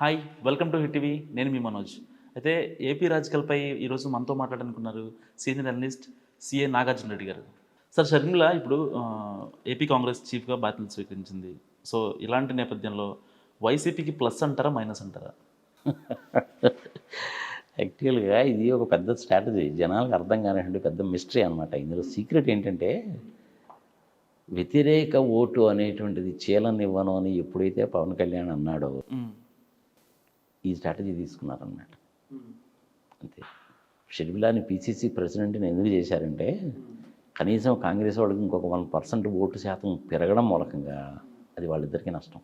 Hi welcome to Hit TV. నేను మీ మనోజ్. అయితే ఏపీ రాజకీయాలపై ఈరోజు మనతో మాట్లాడాలనుకున్నారు senior analyst CA Nagarjuna Reddy garu. Sir Sharmila ఇప్పుడు ఏపీ కాంగ్రెస్ చీఫ్గా బాధ్యతలు స్వీకరించింది. సో ఇలాంటి నేపథ్యంలో వైసీపీకి ప్లస్ అంటారా మైనస్ అంటారా? యాక్చువల్గా ఇది ఒక పెద్ద స్ట్రాటజీ. జనాలకు అర్థం కానిటువంటి పెద్ద మిస్టరీ అనమాట ఇందులో సీక్రెట్ ఏంటంటే వ్యతిరేక ఓటు అనేటువంటిది చీలనివ్వను అని ఎప్పుడైతే పవన్ కళ్యాణ్ అన్నాడో. ఈ స్ట్రాటజీ తీసుకున్నారన్నమాట. అంతే. షర్మిలాని పీసీసీ ప్రెసిడెంట్ని ఎందుకు చేశారంటే కనీసం కాంగ్రెస్ వాళ్ళకి ఇంకొక వన్ పర్సెంట్ ఓటు శాతం పెరగడం మూలకంగా అది వాళ్ళిద్దరికీ నష్టం.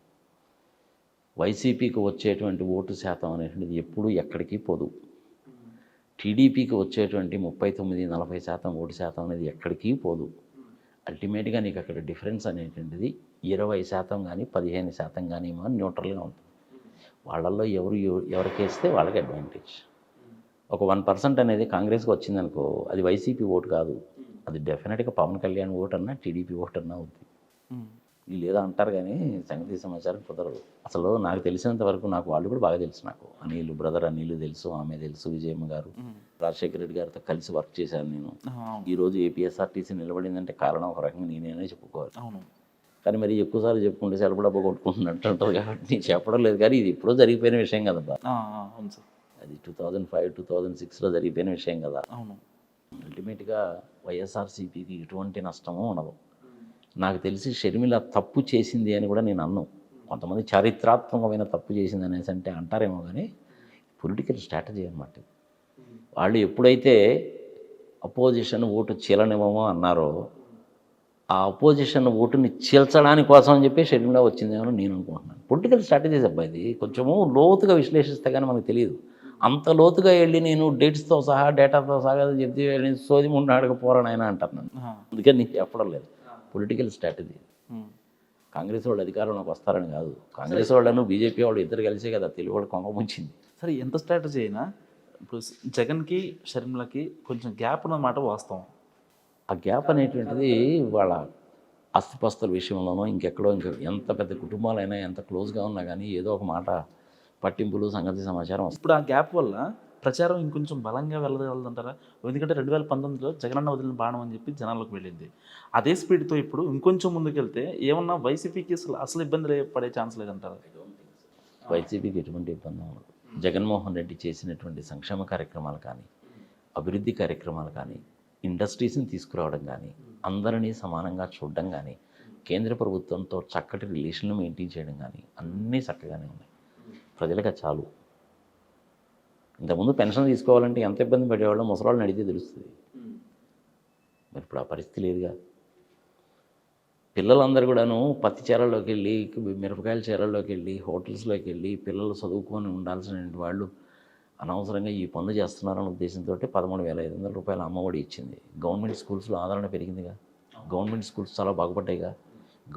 వైసీపీకి వచ్చేటువంటి ఓటు శాతం అనేటువంటిది ఎప్పుడూ ఎక్కడికి పోదు. టీడీపీకి వచ్చేటువంటి ముప్పై తొమ్మిది నలభై శాతం ఓటు శాతం అనేది ఎక్కడికి పోదు. అల్టిమేట్గా నీకు అక్కడ డిఫరెన్స్ అనేటువంటిది ఇరవై శాతం కానీ పదిహేను శాతం కానీ మన న్యూట్రల్గా ఉంటుంది. వాళ్ళల్లో ఎవరు ఎవ- ఎవరికి వేస్తే వాళ్ళకి అడ్వాంటేజ్. ఒక వన్ పర్సెంట్ అనేది కాంగ్రెస్కి వచ్చిందనుకో అది వైసీపీ ఓటు కాదు. అది డెఫినెట్గా పవన్ కళ్యాణ్ ఓటు అన్నా టీడీపీ ఓటు అన్నా అవుతుంది మ్మ్. వీళ్ళు ఏదో అంటారు కానీ సంగతి సమాచారం కుదరదు. అసలు నాకు తెలిసినంత వరకు నాకు వాళ్ళు కూడా బాగా తెలుసు నాకు. అనిల్ బ్రదర్ అనిల్ తెలుసు ఆమె తెలుసు విజయమ్మ గారు. రాజశేఖర రెడ్డి గారితో కలిసి వర్క్ చేశాను నేను. ఈరోజు ఏపీఎస్ఆర్టీసీ నిలబడిందంటే కారణం ఒక రకంగా నేనేనే చెప్పుకోవాలి. అవును. కానీ మరి ఎక్కువసార్లు చెప్పుకుంటే సెలవు డబ్బా కొట్టుకుంటున్నట్టు ఉంటుంది కాబట్టి నేను చెప్పడం లేదు. కానీ ఇది ఎప్పుడో జరిగిపోయిన విషయం కదబ్బా. ఆ, అవును సార్. అది two thousand five two thousand సిక్స్లో జరిగిపోయిన విషయం కదా. అవును. అల్టిమేట్గా వైఎస్ఆర్సీపీకి ఎటువంటి నష్టమూ ఉండదు. నాకు తెలిసి షర్మిల తప్పు చేసింది అని కూడా నేను అన్ను. కొంతమంది చారిత్రాత్మకమైన తప్పు చేసింది అనేసి అంటే అంటారేమో కానీ పొలిటికల్ స్ట్రాటజీ అనమాట. వాళ్ళు ఎప్పుడైతే అపోజిషన్ ఓటు చీలనివ్వమో అన్నారో ఆ అపోజిషన్ ఓటుని చీల్చడానికి కోసం అని చెప్పి షర్మిల వచ్చిందేమో నేను అనుకుంటున్నాను. పొలిటికల్ స్ట్రాటజీస్ అబ్బాయి ఇది. కొంచెము లోతుగా విశ్లేషిస్తే కానీ మనకు తెలియదు అంత లోతుగా వెళ్ళి నేను డేట్స్తో సహా డేటాతో సహా చెప్తే నేను సోది ముందు అడగపోరాను ఆయన అంటాను నన్ను. అందుకని నేను చెప్పడం లేదు. Political strategy. కాంగ్రెస్ వాళ్ళు అధికారంలోకి వస్తారని కాదు. కాంగ్రెస్ వాళ్ళను బీజేపీ వాళ్ళు ఇద్దరు కలిసే కదా తెలుగు వాళ్ళు కొంగ ముంచింది. సరే ఎంత స్ట్రాటజీ అయినా ఇప్పుడు జగన్కి షర్మిలకి కొంచెం గ్యాప్ ఉన్నమాట వాస్తవం. ఆ గ్యాప్ అనేటువంటిది వాళ్ళ ఆస్తిపాస్తుల విషయంలోనో ఇంకెక్కడో ఇంక ఎంత పెద్ద కుటుంబాలైనా ఎంత క్లోజ్గా ఉన్నా కానీ ఏదో ఒక మాట పట్టింపులు సంగతి సమాచారం ఇప్పుడు ఆ గ్యాప్ వల్ల ప్రచారం ఇంకొంచెం బలంగా వెళ్ళగలదంటారా? ఎందుకంటే రెండు వేల పంతొమ్మిదిలో జగనన్న వదిలిన బాణం అని చెప్పి జనాలకు వెళ్ళింది. అదే స్పీడ్తో ఇప్పుడు ఇంకొంచెం ముందుకెళ్తే ఏమన్నా వైసీపీకి అసలు అసలు ఇబ్బంది పడే ఛాన్స్ లేదంటారా? వైసీపీకి ఎటువంటి ఇబ్బంది జగన్మోహన్ రెడ్డి చేసినటువంటి సంక్షేమ కార్యక్రమాలు కానీ అభివృద్ధి కార్యక్రమాలు కానీ ఇండస్ట్రీస్ని తీసుకురావడం కానీ అందరినీ సమానంగా చూడడం కానీ కేంద్ర ప్రభుత్వంతో చక్కటి రిలేషన్లు మెయింటైన్ చేయడం కానీ అన్నీ చక్కగానే ఉన్నాయి. ప్రజలకు చాలు. ఇంతకుముందు పెన్షన్ తీసుకోవాలంటే ఎంత ఇబ్బంది పడేవాళ్ళో? ముసలాళ్ళని అడిగితే తెలుస్తుంది. మరి ఇప్పుడు ఆ పరిస్థితి లేదుగా. పిల్లలందరూ కూడాను పత్తి చీరల్లోకి వెళ్ళి మిరపకాయల చీరల్లోకి వెళ్ళి హోటల్స్లోకి వెళ్ళి పిల్లలు చదువుకొని ఉండాల్సిన వాళ్ళు అనవసరంగా ఈ పనులు చేస్తున్నారన్న ఉద్దేశంతో పదమూడు వేల ఐదు వందల రూపాయల అమ్మఒడి ఇచ్చింది. గవర్నమెంట్ స్కూల్స్లో ఆదరణ పెరిగిందిగా. గవర్నమెంట్ స్కూల్స్ చాలా బాగుపడ్డాయిగా.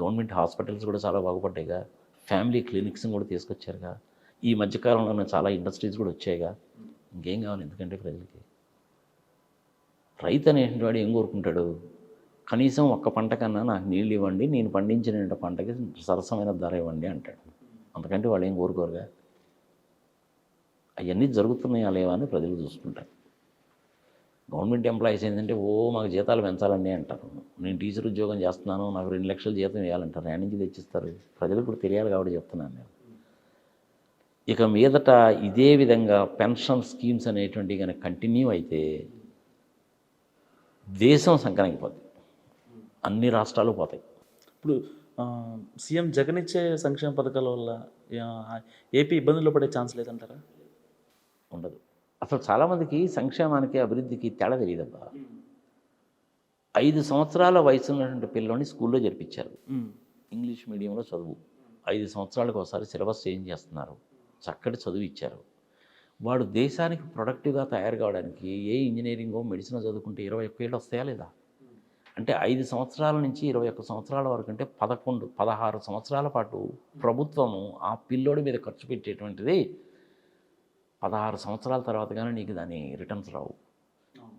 గవర్నమెంట్ హాస్పిటల్స్ కూడా చాలా బాగుపడ్డాయిగా. ఫ్యామిలీ క్లినిక్స్ కూడా తీసుకొచ్చారుగా. ఈ మధ్యకాలంలోనే చాలా ఇండస్ట్రీస్ కూడా వచ్చాయిగా. ఇంకేం కావాలి ఎందుకంటే ప్రజలకి? రైతు అనేటువంటి ఏం కోరుకుంటాడు? కనీసం ఒక్క పంట కన్నా నాకు నీళ్ళు ఇవ్వండి నేను పండించిన పంటకి సరసమైన ధర ఇవ్వండి అంటాడు. అందుకంటే వాళ్ళు ఏం కోరుకోరుగా? అవన్నీ జరుగుతున్నాయా లేవా అని ప్రజలు చూసుకుంటారు. గవర్నమెంట్ ఎంప్లాయీస్ ఏంటంటే ఓ మాకు జీతాలు పెంచాలని అంటారు. నేను టీచర్ ఉద్యోగం చేస్తున్నాను నాకు రెండు లక్షల జీతం వేయాలంటారు. ఎక్కడి నుంచి తెచ్చిస్తారు? ప్రజలకు కూడా తెలియాలి కాబట్టి చెప్తున్నాను నేను. ఇక మీదట ఇదే విధంగా పెన్షన్ స్కీమ్స్ అనేటువంటివి కనుక కంటిన్యూ అయితే దేశం సంకనాగిపోతుంది అన్ని రాష్ట్రాలు పోతాయి. ఇప్పుడు సీఎం జగన్ ఇచ్చే సంక్షేమ పథకాల వల్ల ఏపీ ఇబ్బందుల్లో పడే ఛాన్స్ లేదంటారా? ఉండదు. అసలు చాలామందికి సంక్షేమానికి అభివృద్ధికి తేడా తెలియదబ్బా. ఐదు సంవత్సరాల వయసు ఉన్నటువంటి పిల్లని స్కూల్లో జరిపించారు. ఇంగ్లీష్ మీడియంలో చదువు. ఐదు సంవత్సరాలకు ఒకసారి సిలబస్ చేంజ్ చేస్తున్నారు. చక్కటి చదువు ఇచ్చారు. వాడు దేశానికి ప్రొడక్టివ్గా తయారు కావడానికి ఏ ఇంజనీరింగో మెడిసిన్ చదువుకుంటే ఇరవై ఒక్క ఏళ్ళు వస్తాయా లేదా? అంటే ఐదు సంవత్సరాల నుంచి ఇరవై ఒక్క సంవత్సరాల వరకు అంటే పదకొండు పదహారు సంవత్సరాల పాటు ప్రభుత్వము ఆ పిల్లోడి మీద ఖర్చు పెట్టేటువంటిది పదహారు సంవత్సరాల తర్వాత కానీ నీకు దాని రిటర్న్స్ రావు.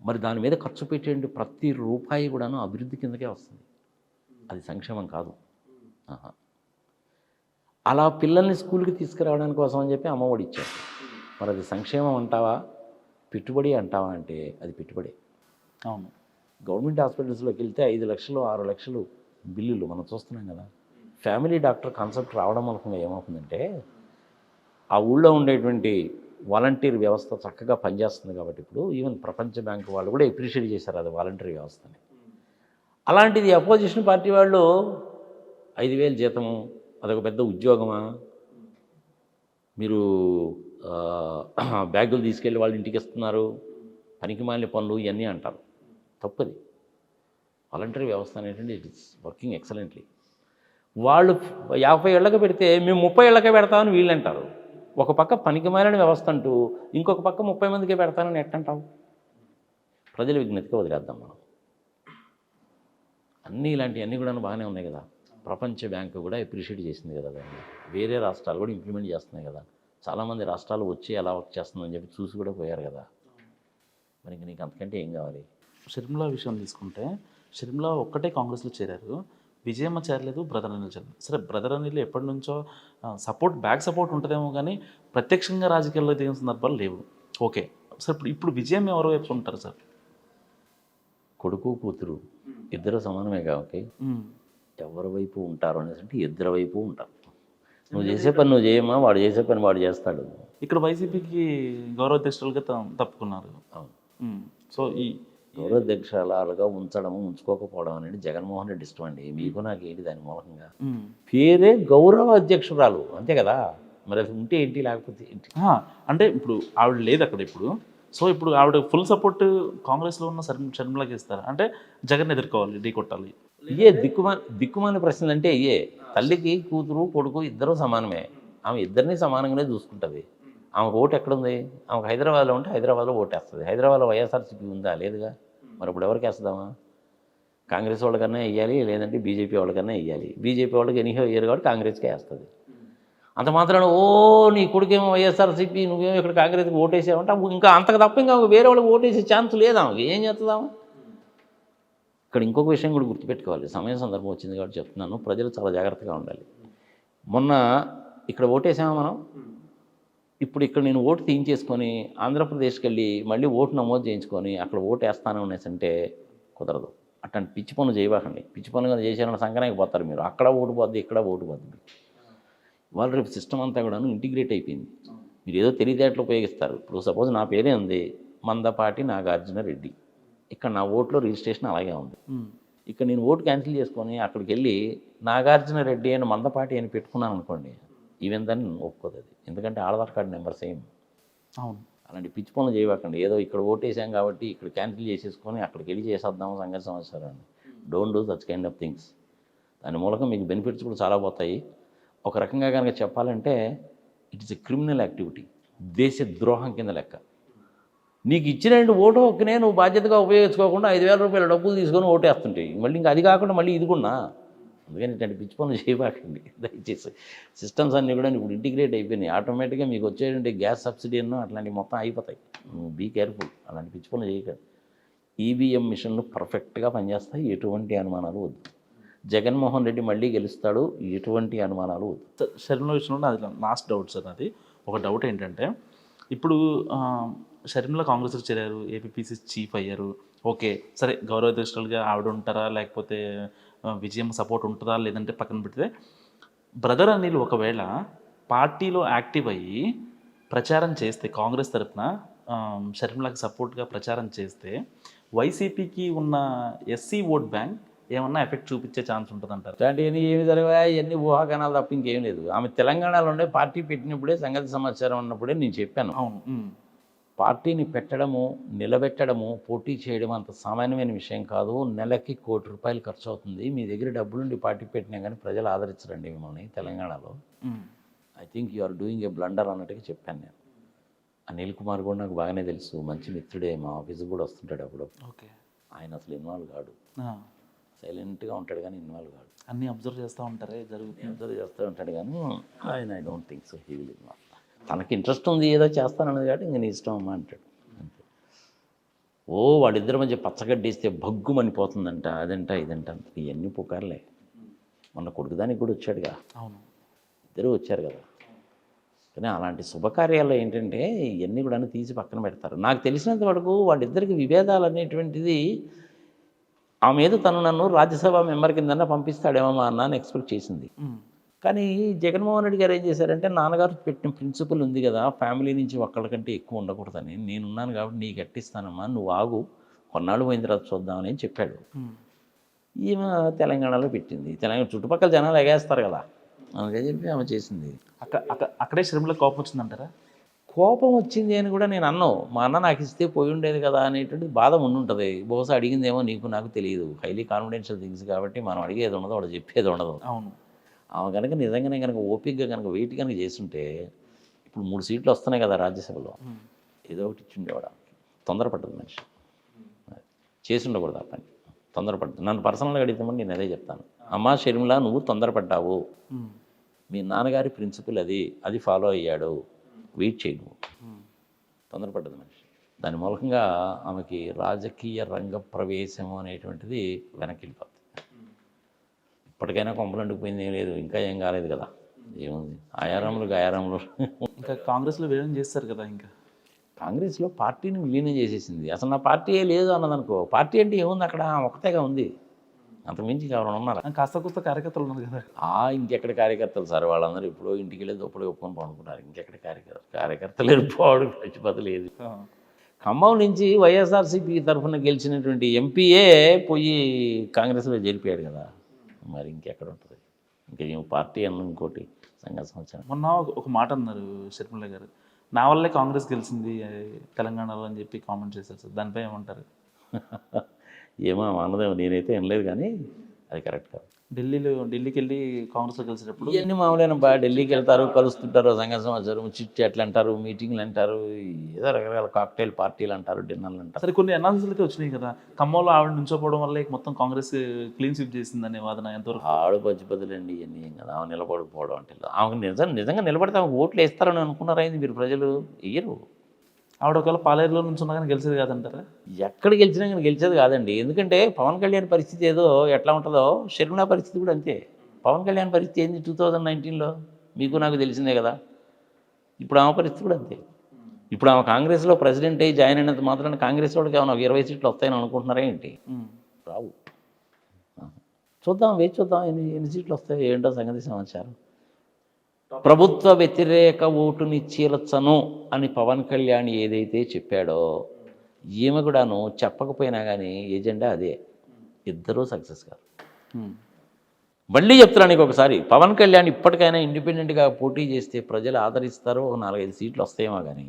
మరి దాని మీద ఖర్చు పెట్టే ప్రతి రూపాయి కూడాను అభివృద్ధి కిందకే వస్తుంది. అది సంక్షేమం కాదు. అలా పిల్లల్ని స్కూల్కి తీసుకురావడానికి కోసం అని చెప్పి అమ్మఒడి ఇచ్చారు మరి అది సంక్షేమం అంటావా? పెట్టుబడి అంటావా అంటే అది పెట్టుబడి. అవును. గవర్నమెంట్ హాస్పిటల్స్లోకి వెళ్తే ఐదు లక్షలు ఆరు లక్షలు బిల్లులు మనం చూస్తున్నాం కదా. ఫ్యామిలీ డాక్టర్ కాన్సెప్ట్ రావడం మూలకంగా ఏమవుతుందంటే ఆ ఊళ్ళో ఉండేటువంటి వాలంటీర్ వ్యవస్థ చక్కగా పనిచేస్తుంది కాబట్టి ఇప్పుడు ఈవెన్ ప్రపంచ బ్యాంకు వాళ్ళు కూడా ఎప్రిషియేట్ చేశారు అది వాలంటీర్ వ్యవస్థని. అలాంటిది అపోజిషన్ పార్టీ వాళ్ళు ఐదు వేలు జీతము అదొక పెద్ద ఉద్యోగమా? మీరు బ్యాగులు తీసుకెళ్ళి వాళ్ళు ఇంటికి ఇస్తున్నారు పనికి మాలిన పనులు ఇవన్నీ అంటారు. తప్పది. వాలంటరీ వ్యవస్థ అనేటువంటి ఇట్ ఇస్ వర్కింగ్ ఎక్సలెంట్లీ. వాళ్ళు యాభై ఏళ్ళకి పెడితే మేము ముప్పై ఏళ్ళకే పెడతామని వీళ్ళు అంటారు ఒక పక్క పనికి మాలిన వ్యవస్థ అంటూ ఇంకొక పక్క ముప్పై మందికే పెడతానని ఎట్టంటావు? ప్రజల విజ్ఞతగా వదిలేద్దాం మనం. అన్నీ ఇలాంటివన్నీ కూడా బాగానే ఉన్నాయి కదా. ప్రపంచ బ్యాంకు కూడా అప్రిషియేట్ చేసింది కదా దాన్ని. వేరే రాష్ట్రాలు కూడా ఇంప్లిమెంట్ చేస్తున్నాయి కదా. చాలామంది రాష్ట్రాలు వచ్చి ఎలా వర్క్ చేస్తుందని చెప్పి చూసి కూడా పోయారు కదా. మరి ఇంక నీకు అంతకంటే ఏం కావాలి? షర్మిలా విషయం తీసుకుంటే షర్మిలా ఒక్కటే కాంగ్రెస్లో చేరారు. విజయమ్మ చేరలేదు బ్రదర్ అనిల్ చేరలేదు. సరే బ్రదర్ అనిల్ ఎప్పటి నుంచో సపోర్ట్ బ్యాక్ సపోర్ట్ ఉంటుందేమో కానీ ప్రత్యక్షంగా రాజకీయాల్లో దిగిన సందర్భాలు లేవు. ఓకే. సార్ ఇప్పుడు ఇప్పుడు విజయం ఎవరి వైపు ఉంటారు సార్? కొడుకు కూతురు ఇద్దరు సమానమే కాబట్టి ఉమ్. ఎవరి వైపు ఉంటారు అనేసి అంటే ఇద్దరి వైపు ఉంటారు నువ్వు చేసే పని నువ్వు చేయమా వాడు చేసే పని వాడు చేస్తాడు. ఇక్కడ వైసీపీకి గౌరవాధ్యక్షులుగా త- తప్పుకున్నారు. అవును. సో ఈ గౌరవాధ్యక్షాలుగా ఉంచడం ఉంచుకోకపోవడం అనేది జగన్మోహన్ రెడ్డి ఇష్టం అండి. మీకు నాకు ఏంటి దాని మూలకంగా ఉమ్. పేరే గౌరవ అధ్యక్షురాలు అంతే కదా? మరి అది ఉంటే ఏంటి లేకపోతే ఏంటి? అంటే ఇప్పుడు ఆవిడ లేదు అక్కడ ఇప్పుడు. సో ఇప్పుడు ఆవిడ ఫుల్ సపోర్ట్ కాంగ్రెస్లో ఉన్న శర్మ షర్మిలకి ఇస్తారు? అంటే జగన్ ఎదుర్కోవాలి ఢీ కొట్టాలి. ఇయే దిక్కుమా దిక్కుమాల ప్రశ్నలు అంటే ఇయే తల్లికి కూతురు కొడుకు ఇద్దరు సమానమే. ఆమె ఇద్దరిని సమానంగానే చూసుకుంటుంది. ఆమె ఓటు ఎక్కడుంది? ఆమెకు హైదరాబాద్లో ఉంటే హైదరాబాద్లో ఓటు వేస్తుంది హైదరాబాద్లో వైఎస్ఆర్సీపీ ఉందా? లేదుగా. మరి ఇప్పుడు ఎవరికి వేస్తామా? కాంగ్రెస్ వాళ్ళకన్నా వేయాలి లేదంటే బీజేపీ వాళ్ళకన్నా వేయాలి. బీజేపీ వాళ్ళకి ఎనీహో వేయరు కాబట్టి కాంగ్రెస్కే వేస్తుంది. అంత మాత్రాన ఓ నీ కొడుకేమో వైఎస్ఆర్సీపీ నువ్వేమో ఇక్కడ కాంగ్రెస్కి ఓటేసావంటే ఇంకా అంతకు తప్ప ఇంకా వేరే వాళ్ళకి ఓటేసే ఛాన్స్ లేదా? ఏం చేస్తుందాము ఇక్కడ ఇంకొక విషయం కూడా గుర్తుపెట్టుకోవాలి. సమయం సందర్భం వచ్చింది కాబట్టి చెప్తున్నాను. ప్రజలు చాలా జాగ్రత్తగా ఉండాలి. మొన్న ఇక్కడ ఓటేసామా మనం? ఇప్పుడు ఇక్కడ నేను ఓటు తీయించేసుకొని ఆంధ్రప్రదేశ్కి వెళ్ళి మళ్ళీ ఓటు నమోదు చేయించుకొని అక్కడ ఓటు వేస్తాను అనేసి అంటే కుదరదు. అట్లాంటి పిచ్చి పనులు చేయబాకండి. పిచ్చి పనులు చేశారన్న సంకనానికి పోతారు మీరు. అక్కడ ఓటు పోద్ది ఇక్కడ ఓటు పోద్ది వాళ్ళు రేపు సిస్టమ్ అంతా కూడాను ఇంటిగ్రేట్ అయిపోయింది. మీరు ఏదో తెలివితేటలు ఉపయోగిస్తారు. ఇప్పుడు సపోజ్ నా పేరే ఉంది మందపాటి నాగార్జున రెడ్డి. ఇక్కడ నా ఓట్లో రిజిస్ట్రేషన్ అలాగే ఉంది. ఇక్కడ నేను ఓటు క్యాన్సిల్ చేసుకొని అక్కడికి వెళ్ళి నాగార్జున రెడ్డి అని మందపాటి అని పెట్టుకున్నాను అనుకోండి ఈవెన్ దాన్ని ఒప్పుకోదు అది. ఎందుకంటే ఆధార్ కార్డు నెంబర్ సేమ్. అవును. అలాంటి పిచ్చి పనులు చేయకండి. ఏదో ఇక్కడ ఓటేసాం కాబట్టి ఇక్కడ క్యాన్సిల్ చేసేసుకొని అక్కడికి వెళ్ళి చేసేద్దాము సంగతి సంవత్సరం don't do such kind of things దాని మూలకం మీకు బెనిఫిట్స్ కూడా చాలా పోతాయి. ఒక రకంగా కనుక చెప్పాలంటే it is a criminal activity దేశ ద్రోహం కింద లెక్క. నీకు ఇచ్చిన ఓటు హక్కునే నువ్వు బాధ్యతగా ఉపయోగించుకోకుండా ఐదు వేల రూపాయల డబ్బులు తీసుకొని ఓటేస్తుంటాయి మళ్ళీ ఇంకా అది కాకుండా మళ్ళీ ఇది కూడా అందుకని ఇట్లాంటి పిచ్చి పనులు చేయబాకండి. దయచేసి సిస్టమ్స్ అన్నీ కూడా ఇప్పుడు ఇంటిగ్రేట్ అయిపోయినాయి. ఆటోమేటిక్గా మీకు వచ్చేటువంటి గ్యాస్ సబ్సిడీ అన్నో అట్లాంటివి మొత్తం అయిపోతాయి బీ కేర్ఫుల్. అలాంటి పిచ్చి పనులు చేయకండి. ఈవీఎం మిషన్లు పర్ఫెక్ట్గా పనిచేస్తాయి. ఎటువంటి అనుమానాలు వద్దు. జగన్మోహన్ రెడ్డి మళ్ళీ గెలుస్తాడు. ఎటువంటి అనుమానాలు వద్దు. సార్ విషయంలో అది లాస్ట్ డౌట్ సార్ అది ఒక డౌట్ ఏంటంటే ఇప్పుడు ఆ, షర్మిల చేరారు. ఏపీపీసీ చీఫ్ అయ్యారు. ఓకే. సరే గౌరవ గౌరవాధ్యక్షులుగా ఆవిడ ఉంటారా? లేకపోతే విజయం సపోర్ట్ ఉంటుందా? లేదంటే పక్కన పెడితే బ్రదర్ అనిల్ ఒకవేళ పార్టీలో యాక్టివ్ అయ్యి ప్రచారం చేస్తే కాంగ్రెస్ తరఫున షర్మిలకి సపోర్ట్గా ప్రచారం చేస్తే వైసీపీకి ఉన్న ఎస్సీ ఓట్ బ్యాంక్ ఏమన్నా ఎఫెక్ట్ చూపించే ఛాన్స్ ఉంటుందంటారు? ఇట్లాంటివన్నీ ఏమి జరిగాయి ఇవన్నీ ఊహాగానాలు తప్ప ఇంకేం లేదు. ఆమె తెలంగాణలోనే పార్టీ పెట్టినప్పుడే సంగతి సమాచారం ఉన్నప్పుడే నేను చెప్పాను. అవును. పార్టీని పెట్టడము నిలబెట్టడము పోటీ చేయడం అంత సామాన్యమైన విషయం కాదు. నెలకి కోటి రూపాయలు ఖర్చు అవుతుంది మీ దగ్గర డబ్బులుండి పార్టీ పెట్టినా కానీ ప్రజలు ఆదరించరండి మిమ్మల్ని తెలంగాణలో. I think you are doing a blunder అన్నట్టుగా చెప్పాను నేను. అనిల్ కుమార్ కూడా నాకు బాగానే తెలుసు. మంచి మిత్రుడే మా ఆఫీస్కి కూడా వస్తుంటాడు అప్పుడు ఓకే. ఆయన అసలు ఇన్వాల్వ్ కాడు. సైలెంట్గా ఉంటాడు కానీ ఇన్వాల్వ్ కాడు. అన్నీ అబ్జర్వ్ చేస్తూ ఉంటారే జరుగుతుంది. అబ్జర్వ్ చేస్తూ ఉంటాడు కానీ ఆయన I don't think so he will involve తనకి ఇంట్రెస్ట్ ఉంది ఏదో చేస్తానన్నది కాబట్టి ఇంక నీ ఇష్టం అమ్మా అంటాడు. అంతే. ఓ వాళ్ళిద్దరి మధ్య పచ్చగడ్డేస్తే భగ్గుమనిపోతుందంట అదంట ఇదంట. ఇవన్నీ పుకార్లే. మొన్న కొడుకుదానికి కూడా వచ్చాడుగా. అవును. ఇద్దరు వచ్చారు కదా. కానీ అలాంటి శుభకార్యాలు ఏంటంటే ఇవన్నీ కూడా తీసి పక్కన పెడతారు. నాకు తెలిసినంత వరకు వాళ్ళిద్దరికి విభేదాలు అనేటువంటిది ఆ మీద తను నన్ను రాజ్యసభ మెంబర్ కిందన్నా పంపిస్తాడేమో అన్న అని ఎక్స్పెక్ట్ చేసింది. కానీ జగన్మోహన్ రెడ్డి గారు ఏం చేశారంటే నాన్నగారు పెట్టిన ప్రిన్సిపల్ ఉంది కదా ఫ్యామిలీ నుంచి ఒక్కళ్ళకంటే ఎక్కువ ఉండకూడదని. నేనున్నాను కాబట్టి నీకు ఎట్టిస్తానమ్మా నువ్వు ఆగు కొన్నాళ్ళు పోయిన తర్వాత చూద్దామని చెప్పాడు. ఈమె తెలంగాణలో పెట్టింది. తెలంగాణ చుట్టుపక్కల జనాలు ఎగేస్తారు కదా అందుకని చెప్పి ఆమె చేసింది. అక్క అక్క అక్కడే షర్మిల కోపం వచ్చిందంటారా? కోపం వచ్చింది అని కూడా నేను అన్నావు మా అన్న నాకు ఇస్తే పోయి ఉండేది కదా అనేటువంటి బాధ ఉండుంటుంది బహుశా అడిగిందేమో నీకు నాకు తెలియదు. హైలీ కాన్ఫిడెన్షియల్ థింగ్స్ కాబట్టి మనం అడిగేది ఉండదు వాడు చెప్పేది ఉండదు. అవును. ఆమె కనుక నిజంగానే కనుక ఓపికగా కనుక వెయిట్ కనుక చేస్తుంటే ఇప్పుడు మూడు సీట్లు వస్తున్నాయి కదా రాజ్యసభలో. ఏదో ఒకటి ఇచ్చిండేవాడు. తొందరపడ్డది మనిషి. చేసి ఉండకూడదు ఆ పని. తొందరపడ్డది. నన్ను పర్సనల్గా అడిగితే నేను అదే చెప్తాను. అమ్మా షర్మిల నువ్వు తొందరపడ్డావు. మీ నాన్నగారి ప్రిన్సిపల్ అది అది ఫాలో అయ్యాడు. వెయిట్ చేయి నువ్వు. తొందరపడ్డది మనిషి. దాని మూలకంగా ఆమెకి రాజకీయ రంగ ప్రవేశం అనేటువంటిది వెనక్కి వెళ్ళిపోతుంది. ఇప్పటికైనా కొంపలంటుకుపోయింది ఏం లేదు ఇంకా ఏం కాలేదు కదా. ఏముంది? ఆయారములు గాయారములు ఇంకా కాంగ్రెస్లో విలీనం చేస్తారు కదా ఇంకా. కాంగ్రెస్లో పార్టీని విలీనం చేసేసింది. అసలు నా పార్టీయే లేదు అన్నదనుకో. పార్టీ అంటే ఏముంది అక్కడ? ఒకటేగా ఉంది. అంతకుమించి ఎవరైనా ఉన్నారా? కాస్త కూస్త కార్యకర్తలు ఉన్నారు కదా. ఆ ఇంకెక్కడ కార్యకర్తలు సార్? వాళ్ళందరూ ఇప్పుడు ఇంటికి వెళ్ళి దుప్పటి ఒప్పుకొని పడుకుంటారు ఇంకెక్కడ కార్యకర్తలు కార్యకర్తలు వెళ్ళిపోవడం పచ్చిపత లేదు. ఖమ్మం నుంచి వైఎస్ఆర్సీపీ తరఫున గెలిచినటువంటి ఎంపీఏ పోయి కాంగ్రెస్లో చేరిపోయాడు కదా. మరి ఇంకెక్కడ ఉంటుంది? ఇంకా ఏం పార్టీ అన్న ఇంకోటి సంఘ సంవత్సరం. మొన్న ఒక- మాట అన్నారు షర్మిల గారు. నా వల్లే కాంగ్రెస్ గెలిచింది తెలంగాణలో అని చెప్పి కామెంట్ చేశారు సార్. దానిపై ఏమంటారు? ఏమో అన్నదేమో నేనైతే వినలేదు కానీ అది కరెక్ట్ కాదు. ఢిల్లీలో ఢిల్లీకి వెళ్ళి కాంగ్రెస్లో కలిసేటప్పుడు ఇవన్నీ మామూలైన బా? ఢిల్లీకి వెళ్తారు కలుస్తుంటారు సంఘ సంవత్సరం చిట్ చాట్లు అంటారు మీటింగ్లు అంటారు ఏదో రకరకాల కాక్టైల్ పార్టీలు అంటారు డిన్నర్లు అంటారు సరే కొన్ని అనాలిసిస్ అయితే వచ్చినాయి కదా. ఖమ్మంలో ఆవిడ నుంచోపోవడం వల్ల మొత్తం కాంగ్రెస్ క్లీన్ స్వీప్ చేసిందనే వాదన ఎంతవరకు? ఆడు పచ్చి బదులండి ఇవన్నీ ఏం కదా. ఆమె నిలబడిపోవడం అంటే ఆమెకు నిజం నిజంగా నిలబడితే ఆమెకు ఓట్లు వేస్తారని అనుకున్నారా మీరు ప్రజలు? ఇయ్యరు ఆవిడ ఒకవేళ పాలేరులో నుంచి ఉన్నా కానీ గెలిచేది కాదంటారా? ఎక్కడ గెలిచినా కానీ గెలిచేది కాదండి. ఎందుకంటే పవన్ కళ్యాణ్ పరిస్థితి ఏదో ఎట్లా ఉంటుందో షర్మిల పరిస్థితి కూడా అంతే. పవన్ కళ్యాణ్ పరిస్థితి ఏంది టూ థౌజండ్ నైన్టీన్లో? మీకు నాకు తెలిసిందే కదా. ఇప్పుడు ఆమె పరిస్థితి కూడా అంతే. ఇప్పుడు ఆమె కాంగ్రెస్లో ప్రెసిడెంట్ అయ్యి జాయిన్ అయినంత మాత్రాన కాంగ్రెస్ వాళ్ళకి ఏమైనా ఒక ఇరవై సీట్లు వస్తాయని అనుకుంటున్నారా ఏంటి. రావు. చూద్దాం వేచి చూద్దాం ఎన్ని ఎన్ని సీట్లు వస్తాయి ఏంటో సంగతి సమాచారం. ప్రభుత్వ వ్యతిరేక ఓటుని చీలచ్చను అని పవన్ కళ్యాణ్ ఏదైతే చెప్పాడో ఈమె కూడాను చెప్పకపోయినా కానీ ఎజెండా అదే. ఇద్దరూ సక్సెస్ కాదు. మళ్ళీ చెప్తున్నాను నీకు ఒకసారి పవన్ కళ్యాణ్ ఇప్పటికైనా ఇండిపెండెంట్గా పోటీ చేస్తే ప్రజలు ఆదరిస్తారు ఒక నాలుగైదు సీట్లు వస్తాయేమో కానీ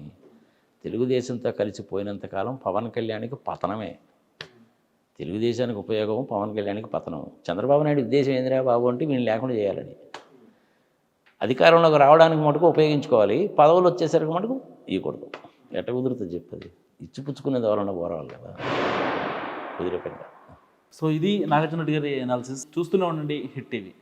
తెలుగుదేశంతో కలిసిపోయినంతకాలం పవన్ కళ్యాణ్కి పతనమే. తెలుగుదేశానికి ఉపయోగం పవన్ కళ్యాణ్కి పతనం. చంద్రబాబు నాయుడు ఉద్దేశం ఏందిరా బాబు అంటే వీళ్ళు లేకుండా చేయాలని. అధికారంలోకి రావడానికి మటుకు ఉపయోగించుకోవాలి. పదవులు వచ్చేసరికి మటుకు ఇవ్వకూడదు ఎట్ట కుదురుతుంది చెప్పది? ఇచ్చిపుచ్చుకునే ఎవరన్నా పోరాలి కదా. కుదిరే సో ఇది నాగార్జున రెడ్డి గారి అనాలిసిస్ చూస్తూనే ఉండండి హిట్ టీవీ.